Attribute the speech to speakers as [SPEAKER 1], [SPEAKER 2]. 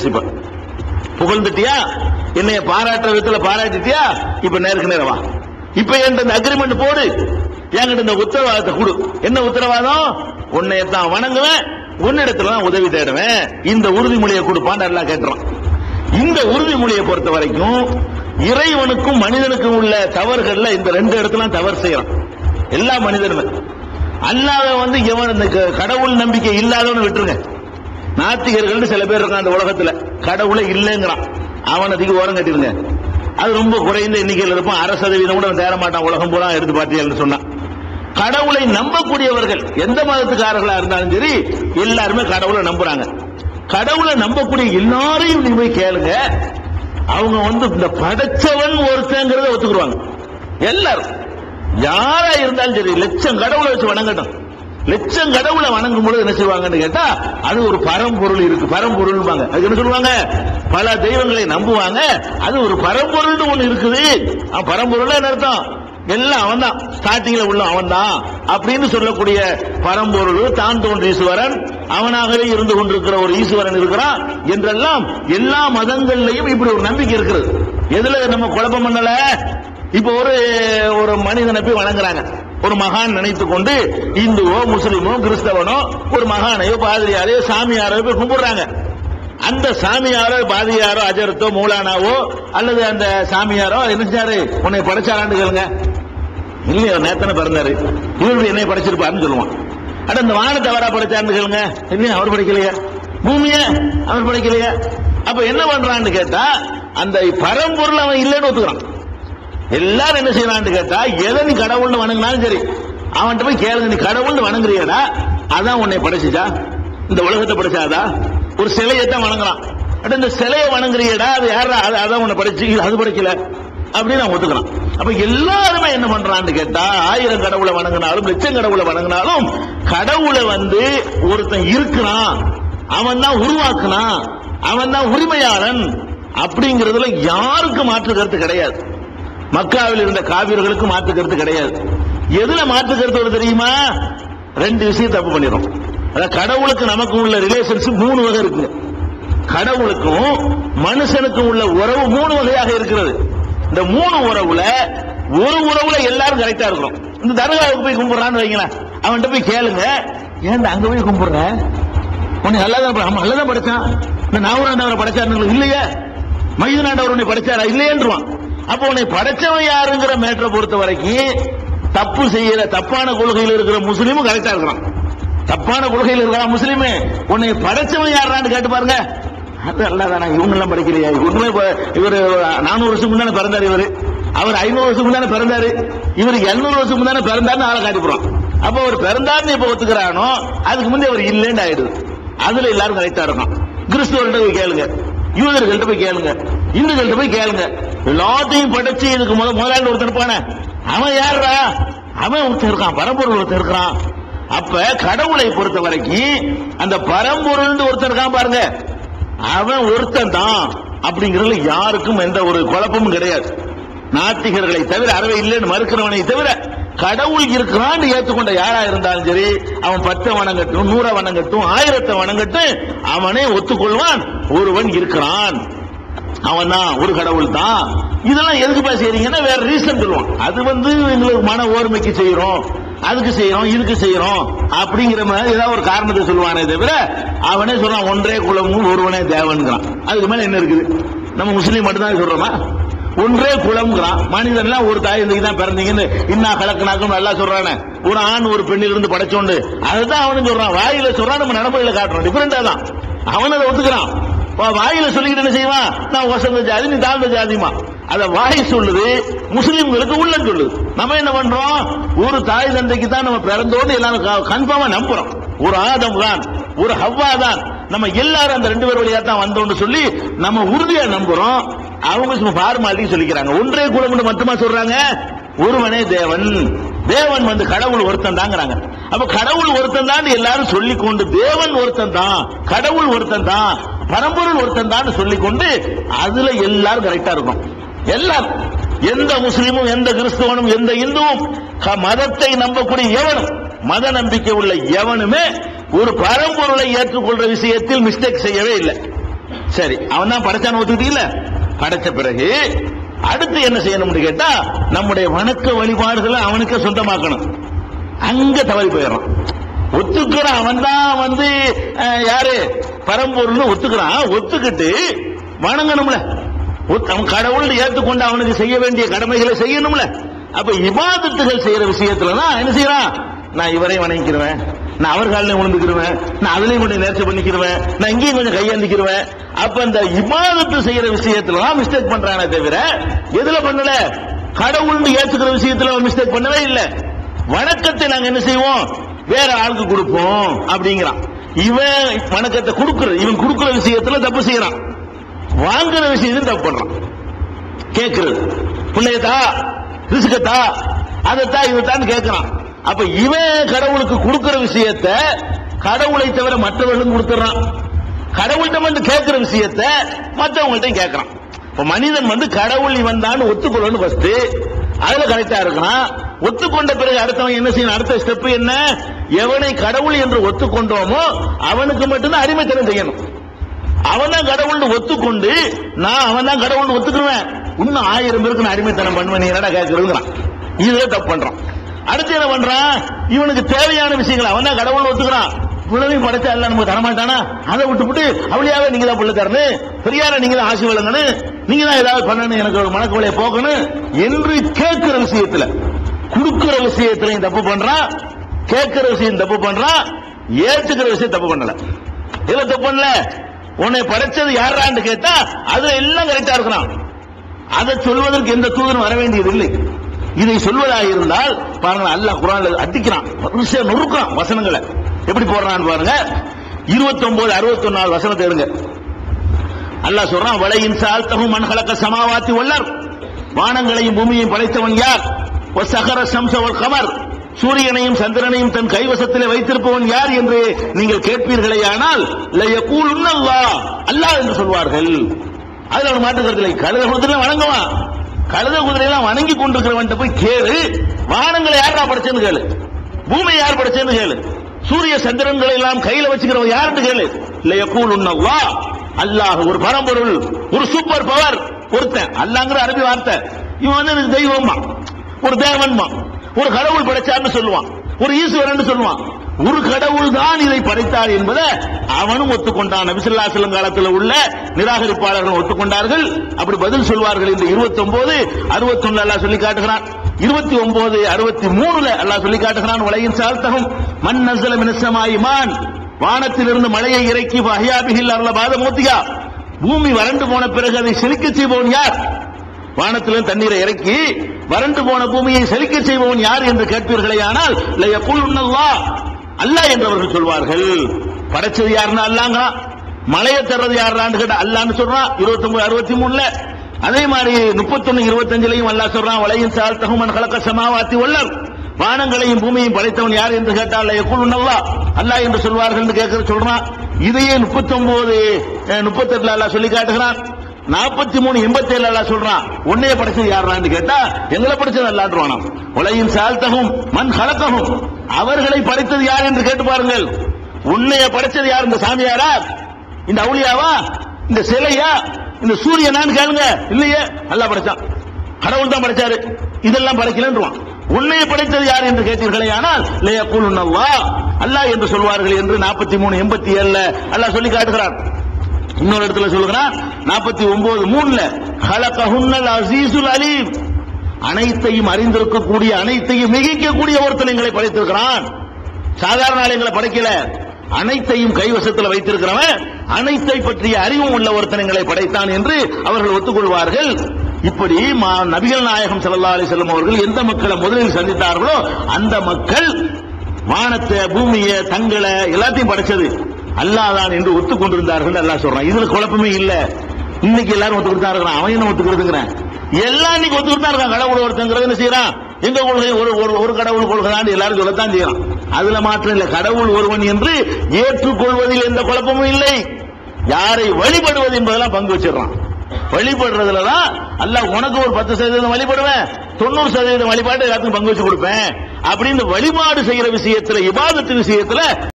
[SPEAKER 1] இப்ப புகழ்ந்துட்டியா? என்னைய பாராட்டுற விதத்துல பாராட்டிட்டியா? இப்ப நேருக்கு நேரமா இப்ப என்கிட்ட இந்த அக்ரிமெண்ட் போடு. என்கிட்ட இந்த உத்தரவாதத்தை கொடு. என்ன உத்தரவாதம்? உன்னைய தான் வணங்குவேன். உன்னிடத்துல தான் உதவி தேடுவேன். இந்த உறுதிமொழியை கொடுப்பான்னு எல்லாம் கேட்டுறான் இந்த உறுதிமொழியை பொறுத்த வரைக்கும் இறைவனுக்கும் மனிதனுக்கும் உள்ள தவறுகள்ல இந்த ரெண்டு இடத்துல தவறு செய்யறான். எல்லா மனிதனுமே. அல்லாத வந்து இவன் இந்த க- கடவுள் நம்பிக்கை இல்லாதவனு விட்டுருங்க. நாத்திகர்கள் சில பேர் இருக்கான் அந்த உலகத்துல. கடவுளே இல்லைங்கிறான். அவன் அதிக ஓரம் கட்டிருங்க அது ரொம்ப குறைந்த எண்ணிக்கையில் இருப்பான். அரை சதவீதம் கூட அவன் தேர மாட்டான். உலகம் பூரா எடுத்து பார்த்தீங்கன்னு சொன்னான் கடவுளை நம்பக்கூடியவர்கள் எந்த மதத்துக்காரர்களா இருந்தாலும் சரி எல்லாருமே கடவுளை நம்புறாங்க. கடவுளை நம்பக்கூடிய எல்லாரையும் நீங்க போய் கேளுங்க. அவங்க வந்து இந்த படைச்சவன் ஒருத்தங்கிறத ஒத்துக்குருவாங்க எல்லாரும். யாரா இருந்தாலும் சரி லட்சம் கடவுளை வச்சு வணங்கட்டும். லட்சம் கடவுளை வணங்கும் பொழுது என்ன செய்வாங்கன்னு கேட்டா அது ஒரு பரம்பொருள் இருக்கு பரம்பொருள் அதுக்கு என்ன சொல்லுவாங்க? பல தெய்வங்களை நம்புவாங்க. அது ஒரு பரம்பொருள்னு ஒண்ணு இருக்குது. பரம்பொருள் என்ன அர்த்தம்? எல்லாம் அவன் தான் ஸ்டார்டிங்ல உள்ள அவன் தான் அப்படின்னு சொல்லக்கூடிய பரம்பொருள் தான் தோன்ற ஈஸ்வரன் அவனாகவே இருந்து கொண்டிருக்கிற ஒரு ஈஸ்வரன் இருக்கிறான் என்றெல்லாம் எல்லா மதங்கள்லயும் இப்படி ஒரு நம்பிக்கை இருக்கிறது எதுல நம்ம குழப்பம் பண்ணல? இப்போ ஒரு ஒரு மனிதனை போய் வணங்குறாங்க. ஒரு மகான் நினைத்து கொண்டு இந்துவோ முஸ்லீமோ கிறிஸ்தவனோ ஒரு மகானையோ பாதிரியாரையோ சாமியாரோ போய் கும்பிடுறாங்க. அந்த சாமியாரோ பாதியாரோ அஜரத்தோ மூலானாவோ அல்லது அந்த சாமியாரோ என்ன உன்னை படைச்சாரான்னு கேளுங்க. இல்லையா நேத்தனை பிறந்தாரு. இவரு என்னை படைச்சிருப்பாருன்னு சொல்லுவான். அட இந்த வானத்தை அவரா படைச்சாருன்னு கேளுங்க. இல்லையா அவர் படிக்கலையா. பூமிய அவர் படிக்கலையா. அப்ப என்ன பண்றான்னு கேட்டா அந்த பரம்பொருள் அவன் இல்லைன்னு ஒத்துக்கிறான். எல்லாரும் என்ன செய்யலான்னு கேட்டா எதை நீ கடவுள்னு வணங்கினாலும் சரி அவன்கிட்ட போய் கேளுங்க நீ கடவுள்னு வணங்குறியடா அதான் உன்னை படைச்சிச்சா? இந்த உலகத்தை படைச்சாதா? ஒரு சிலையை தான் வணங்கலாம் அட இந்த சிலையை வணங்குறியடா அது யாரா அது அதான் உன்னை படைச்சு அது படைக்கல அப்படின்னு அவன் ஒத்துக்கலாம் அப்ப எல்லாருமே என்ன பண்றான்னு கேட்டா ஆயிரம் கடவுளை வணங்கினாலும் லட்சம் கடவுளை வணங்கினாலும் கடவுளை வந்து ஒருத்தன் இருக்கிறான். அவன் தான் உருவாக்குனான். அவன் தான் உரிமையாளன். அப்படிங்கிறதுல யாருக்கும் மாற்று கருத்து கிடையாது. மக்காவில் இருந்த காவிர்களுக்கு மாற்று கருத்து கிடையாது. எதுல மாற்று கருத்து வருது தெரியுமா? ரெண்டு விஷயம் தப்பு பண்ணிடும் அதாவது கடவுளுக்கு நமக்கும் உள்ள ரிலேஷன்ஷிப் மூணு வகை இருக்கு. கடவுளுக்கும் மனுஷனுக்கும் உள்ள உறவு மூணு வகையாக இருக்கிறது. இந்த மூணு உறவுல ஒரு உறவுல எல்லாரும் கரெக்டா இருக்கிறோம். இந்த தர்காவுக்கு போய் கும்பிடுறான்னு வைங்களேன். அவன்கிட்ட போய் கேளுங்க. ஏன்டா அங்க போய் கும்பிடுற? உன்னை நல்லாதான் நல்லா தான் படைச்சான். இந்த நாவராண்டவரை படைச்சாரு இல்லையே? மைதனாண்டவர் உன்னை படைச்சாரா? இல்லையேன்றான் அப்ப உன்னை படைச்சவன் யாருங்கிற மேட்டரை பொறுத்த வரைக்கும் தப்பு செய்யற தப்பான கொள்கையில் இருக்கிற முஸ்லீமும் கரெக்டா இருக்கிறான். தப்பான கொள்கையில் இருக்கிற முஸ்லீமே உன்னை படைச்சவன் யாரான்னு கேட்டு பாருங்க. அது அல்லாதானா இவங்க எல்லாம் படிக்கலையா இவங்களே இவர் நானூறு வருஷம் முன்னாடி பிறந்தார் இவர். அவர் ஐநூறு வருஷம் முன்னாடி பிறந்தாரு. இவர் எழுநூறு வருஷம் முன்னாடி பிறந்தாருன்னு ஆளை காட்டி போறோம் அப்ப அவர் பிறந்தாருன்னு இப்ப ஒத்துக்கிறானோ அதுக்கு முந்தைய அவர் இல்லைன்னு ஆயிடுது. அதுல எல்லாரும் கரெக்டா இருக்கும் கிறிஸ்துவர்கிட்ட போய் கேளுங்க. யூதர்கள்ட்ட போய் கேளுங்க. இந்துக்கள்கிட்ட போய் கேளுங்க. எல்லாத்தையும் படைச்சு இதுக்கு முத முதலாளி ஒருத்தர் இருப்பானே. அவன் யாருடா அவன் ஒருத்தன் இருக்கான். பரம்பொருள் ஒருத்தர் இருக்கிறான். அப்ப கடவுளை பொறுத்த வரைக்கும் அந்த பரம்பொருள் ஒருத்தன் இருக்கான் பாருங்க. அவன் ஒருத்தன் தான் அப்படிங்கிறதுல யாருக்கும் எந்த ஒரு குழப்பமும் கிடையாது. நாத்திகர்களை தவிர அறவே இல்லைன்னு மறுக்கிறவனை தவிர கடவுள் இருக்கிறான்னு ஏற்றுக்கொண்ட யாரா இருந்தாலும் சரி அவன் பத்தை வணங்கட்டும் நூற வணங்கட்டும் ஆயிரத்தை வணங்கட்டும் அவனே ஒத்துக்கொள்வான். ஒருவன் இருக்கிறான். அவன் தான் ஒரு கடவுள் தான் இதெல்லாம் எதுக்கு பா செய்றீங்கன்னா வேற ரீசன் சொல்லுவான். அது வந்து எங்களுக்கு மன ஓர்மைக்கு செய்யறோம் அதுக்கு செய்யறோம் இதுக்கு செய்யறோம் அப்படிங்கிற மாதிரி ஏதாவது ஒரு காரணத்தை சொல்லுவானே தவிர அவனே சொல்றான் ஒன்றே குலமும் ஒருவனே தேவன்கிறான். அதுக்கு மேல என்ன இருக்குது? நம்ம முஸ்லீம் மட்டும்தான் சொல்றோமா? ஒன்றே குலம்ங்கிறான். மனிதன்லாம் ஒரு தாய் தான் பிறந்தீங்கன்னு இன்னா கலக்கினாக்கும் நல்லா சொல்றானே. ஒரு ஆண் ஒரு பெண்ணிலிருந்து படைச்சோண்டு அதுதான் அவனும் சொல்றான். வாயில சொல்றான் நம்ம நடைமுறையில காட்டுறோம். டிஃபரெண்டா தான். அவன் அதை ஒத்துக்கிறான். வாயில சொல்லிக்கிட்டு என்ன செய்வான் நான் வசந்த ஜாதி நீ தாழ்ந்த ஜாதிமா அத வாய் சொல்லுது முஸ்லிம்களுக்கு உள்ளம் சொல்லுது. நம்ம என்ன பண்றோம்? ஒரு தாய் தந்தைக்கு தான் நம்ம பிறந்தோடு எல்லாரும் கன்ஃபார்மா நம்புறோம். ஒரு ஆதம் தான் ஒரு ஹவ்வா தான். நம்ம எல்லாரும் அந்த ரெண்டு பேர் வழியா தான் வந்தோம்னு சொல்லி நம்ம உறுதியா நம்புறோம். அவங்க சும்மா ஃபார்மாலிட்டி சொல்லிக்கிறாங்க. ஒன்றே குலம் மட்டுமா சொல்றாங்க? ஒருவனே தேவன். தேவன் வந்து கடவுள் ஒருத்தன் தாங்கிறாங்க. அப்ப கடவுள் ஒருத்தன் தான் எல்லாரும் சொல்லிக் கொண்டு தேவன் ஒருத்தன் தான் கடவுள் ஒருத்தன் தான். பரம்பொருள் ஒருத்தன் தான் சொல்லிக் கொண்டு அதுல எல்லாரும் கரெக்டா இருக்கும் எல்லாரும். எந்த முஸ்லீமும் எந்த கிறிஸ்தவனும் எந்த இந்துவும் க- மதத்தை நம்பக்கூடிய எவனும் மத நம்பிக்கை உள்ள எவனுமே ஒரு பரம்பொருளை ஏற்றுக்கொள்ற விஷயத்தில் மிஸ்டேக் செய்யவே இல்லை. சரி அவன் தான் படைச்சான்னு ஒத்துக்கிட்டீங்கள படைச்ச பிறகு அடுத்து என்ன செய்யணும்னு கேட்டா நம்முடைய வணக்க வழிபாடுகளை அவனுக்கே சொந்தமாக்கணும். அங்க தவறி போயிடும் ஒத்துக்கிற அவன் தான் வந்து யாரு? பரம்பொருள்னு ஒத்துக்கிறான். ஒத்துக்கிட்டு வணங்கணும்ல. அவன் கடவுள் ஏற்றுக்கொண்டு அவனுக்கு செய்ய வேண்டிய கடமைகளை செய்யணும்ல. அப்ப இபாதத்துகள் செய்யற விஷயத்துல தான் என்ன செய்யறான்? நான் இவரை வணங்கிக்கிறவன் நான் அவர் காலில் விழுந்துக்கிருவேன். நான் அதுலயும் கொஞ்சம் நேர்ச்சி பண்ணிக்கிருவேன். நான் இங்கேயும் கொஞ்சம் கையேந்திக்கிருவேன். அப்ப இந்த இபாதத்து செய்யற விஷயத்துல தான் மிஸ்டேக் பண்றானே தவிர எதுல பண்ணல? கடவுள்னு ஏத்துக்கிற விஷயத்துல அவன் மிஸ்டேக் பண்ணவே இல்லை. வணக்கத்தை நாங்க என்ன செய்வோம்? வேற ஆளுக்கு கொடுப்போம் அப்படிங்கிறான். இவன் வணக்கத்தை கொடுக்கிற இவன் கொடுக்கிற விஷயத்துல தப்பு செய்யறான். வாங்குற விஷயத்துல தப்பு பண்றான். கேட்கறது பிள்ளையத்தா ரிசுக்கத்தா அதைத்தா இதைத்தான் கேட்கிறான் அப்ப இவன் கடவுளுக்கு கொடுக்கிற விஷயத்த கடவுளை தவிர மற்றவர்களும் கொடுத்துறான். கடவுள்கிட்ட வந்து கேட்கிற விஷயத்த மற்றவங்கள்ட்ட கேட்கறான் இப்ப மனிதன் வந்து கடவுள் இவன் தான் ஒத்துக்கொள்ளணும் ஃபர்ஸ்ட் அதுல கரெக்டா இருக்கிறான். ஒத்துக்கொண்ட பிறகு அடுத்தவன் என்ன செய்யணும்? அடுத்த ஸ்டெப் என்ன? எவனை கடவுள் என்று ஒத்துக்கொண்டோமோ அவனுக்கு மட்டும்தான் அடிமைத்தனம் செய்யணும். அவன் தான் கடவுள்னு ஒத்துக்கொண்டு நான் அவன் தான் கடவுள்னு ஒத்துக்குவேன் இன்னும் ஆயிரம் பேருக்கு நான் அடிமைத்தனம் பண்ணுவேன். நீ என்னடா கேட்கறதுங்கிறான் இதுவே தப்பு பண்றான். அடுத்து என்ன பண்றான்? இவனுக்கு தேவையான விஷயங்கள் அவன் தான் கடவுள் ஒத்துக்கிறான். இவ்வளவையும் படைச்சா எல்லாம் நமக்கு தரமாட்டானா? அதை விட்டுவிட்டு அவளியாவே நீங்க தான் பிள்ளை தரணும் பெரியார நீங்க தான் ஆசி வழங்கணும் நீங்க தான் ஏதாவது பண்ணணும் எனக்கு ஒரு மனக்கவலையை போக்கணும் என்று கேட்கிற விஷயத்துல கொடுக்கிற விஷயத்திலையும் தப்பு பண்றான். கேட்கிற விஷயம் தப்பு பண்றான் ஏற்றுக்கிற விஷயம் தப்பு பண்ணல. இதுல தப்பு பண்ணல? உன்னை படைச்சது யாரான்னு கேட்டா அதுல எல்லாம் கரெக்டா இருக்கிறான் அதை சொல்வதற்கு எந்த தூதரும் வர வேண்டியது இல்லை இதை சொல்வதாக இருந்தால் பாருங்க அல்லாஹ் குரான் அடிக்கிறான். விஷயம் நொறுக்கிறான் வசனங்களை. எப்படி போடுறான்னு பாருங்க. இருபத்தி ஒன்பது அறுபத்தி ஒன்னாவது வசனத்தை எடுங்க. அல்லாஹ் சொல்றான் வலையின் மண் மண்கலக்க சமாவாத்தி உள்ளார் வானங்களையும் பூமியையும் படைத்தவன் யார்? சகர சம்சவல் கமர். சூரியனையும் சந்திரனையும் தன் கைவசத்திலே வைத்திருப்பவன் யார் என்று நீங்கள் கேட்பீர்களேயானால் லயகூலுன் அல்லாஹ். அல்லாஹ் என்று சொல்வார்கள். அதுல அவன் மாற்றுக்கிறதில்லை கழுத குதிரை வணங்குவான். கழுத குதிரையெல்லாம் வணங்கி கொண்டிருக்கிறவன் போய் கேளு. வானங்களை யாரா படைச்சேன்னு கேளு. பூமியை யார் படைச்சேன்னு கேளு. சூரிய சந்திரன்களை எல்லாம் கையில வச்சுக்கிறவன் யாருன்னு கேளு. லயகூலுன் அல்லாஹ். அல்லாஹ் ஒரு பரம்பொருள் ஒரு சூப்பர் பவர் ஒருத்தன் அல்லாங்கிற அரபி வார்த்தை. இவன் வந்து எனக்கு ஒரு தேவன்மா. ஒரு கடவுள் படைச்சார்னு சொல்லுவான். ஒரு ஈஸ்வரன் சொல்லுவான். ஒரு கடவுள் தான் இதை படைத்தார் என்பதை அவனும் ஒத்துக்கொண்டான். நபிசுல்லா செல்லும் காலத்தில் உள்ள நிராகரிப்பாளர்கள் ஒத்துக்கொண்டார்கள். அப்படி பதில் சொல்வார்கள் இந்த 29 61 அல்லா சொல்லி காட்டுகிறான். இருபத்தி ஒன்பது அறுபத்தி மூணுல அல்லா சொல்லி காட்டுகிறான். உலகின் சால்தகம் மண் நசல மினசமாயிமான் வானத்திலிருந்து மழையை இறக்கி அஹியாபிகில் அருள பாத மூத்தியா பூமி வறண்டு போன பிறகு அதை செழிக்க செய்வோன் யார்? வானத்திலிருந்து தண்ணீரை இறக்கி வறண்டு போன பூமியை செழிக்க செய்பவன் யார் என்று கேட்பீர்களே ஆனால் அல்லாஹ் அல்லாஹ் என்றவர்கள் சொல்வார்கள். படைச்சது யாருன்னா அல்லாங்க? மலையை தர்றது யாருடான்னு கேட்டா அல்லான்னு சொல்றான். இருபத்தி ஒன்பது அறுபத்தி மூணுல அதே மாதிரி முப்பத்தொன்னு இருபத்தஞ்சுலையும் அல்லா சொல்றான் வலையின் சால் தகுமன் கலக்க சமாவாத்தி வல்லர் வானங்களையும் பூமியையும் படைத்தவன் யார் என்று கேட்டால் எக்குள் உண்ணவா அல்லா என்று சொல்வார்கள் என்று கேட்கிற சொல்றான். இதையே முப்பத்தி ஒன்பது முப்பத்தி எட்டுல சொல்லி காட்டுகிறான். நாற்பத்தி மூணு எண்பத்தி ஏழு அல்லா சொல்றான். உன்னைய படைச்சது யாரான்னு கேட்டா எங்களை படைச்சது அல்லாண்டுவானாம் உலகின் சால்தகும் மண் கலக்ககும் அவர்களை படைத்தது யார் என்று கேட்டு பாருங்கள். உன்னைய படைச்சது யார் இந்த சாமியாரா? இந்த அவுளியாவா? இந்த சிலையா? இந்த சூரியனான்னு கேளுங்க. இல்லையே நல்லா படைச்சான். கடவுள் தான் படைச்சாரு. இதெல்லாம் படைக்கலன்றான் உன்னைய படைத்தது யார் என்று கேட்டீர்களே ஆனால் லேயக்குல் அல்லாஹ். அல்லாஹ் என்று சொல்வார்கள் என்று நாற்பத்தி மூணு எண்பத்தி ஏழுல அல்லாஹ் சொல்லி காட்டுகிறார் இன்னொரு இடத்துல சொல்லுகிறான் நாற்பத்தி ஒன்பது மூணுல ஹலகஹுன்னல் அசீசுல் அலீம். அனைத்தையும் அறிந்திருக்கக்கூடிய அனைத்தையும் மிகிக்கக்கூடிய ஒருத்தன் எங்களை படைத்திருக்கிறான். சாதாரண ஆளுங்களை படைக்கல. அனைத்தையும் கைவசத்தில் வைத்திருக்கிறவன் அனைத்தை பற்றிய அறிவும் உள்ள ஒருத்தனங்களை படைத்தான் என்று அவர்கள் ஒத்துக்கொள்வார்கள். இப்படி மா- நபிகள் நாயகம் ஸல்லல்லாஹு அலி வஸல்லம் அவர்கள் எந்த மக்களை முதலில் சந்தித்தார்களோ அந்த மக்கள் வானத்தை பூமியை தங்களை எல்லாத்தையும் படைச்சது. அல்லாதான் என்று ஒத்துக்கொண்டிருந்தார்கள் அல்லா சொல்றான். இதுல குழப்பமே இல்ல. இன்னைக்கு எல்லாரும் ஒத்துக்கிட்டு தான் இருக்கிறான் அவன் என்ன ஒத்துக்கிறதுங்கிறேன் எல்லாம் இன்னைக்கு ஒத்துக்கிட்டு தான் இருக்கான் கடவுள் ஒருத்தங்கிறது என்ன செய்யறான்? எங்க கொள்கை ஒரு ஒரு ஒரு கடவுள் கொள்கைதான் எல்லாரும் சொல்லத்தான் செய்யறான். அதுல மாற்றம் இல்ல. கடவுள் ஒருவன் என்று ஏற்றுக்கொள்வதில் எந்த குழப்பமும் இல்லை. யாரை வழிபடுவது என்பதெல்லாம் பங்கு வச்சிடறான். வழிபடுறதுல தான் அல்லாஹ் உனக்கு ஒரு பத்து சதவீதம் வழிபடுவேன் தொண்ணூறு சதவீதம் வழிபாடு எல்லாத்துக்கும் பங்கு வச்சு கொடுப்பேன். அப்படின்னு வழிபாடு செய்யற விஷயத்துல இபாதத்து விஷயத்துல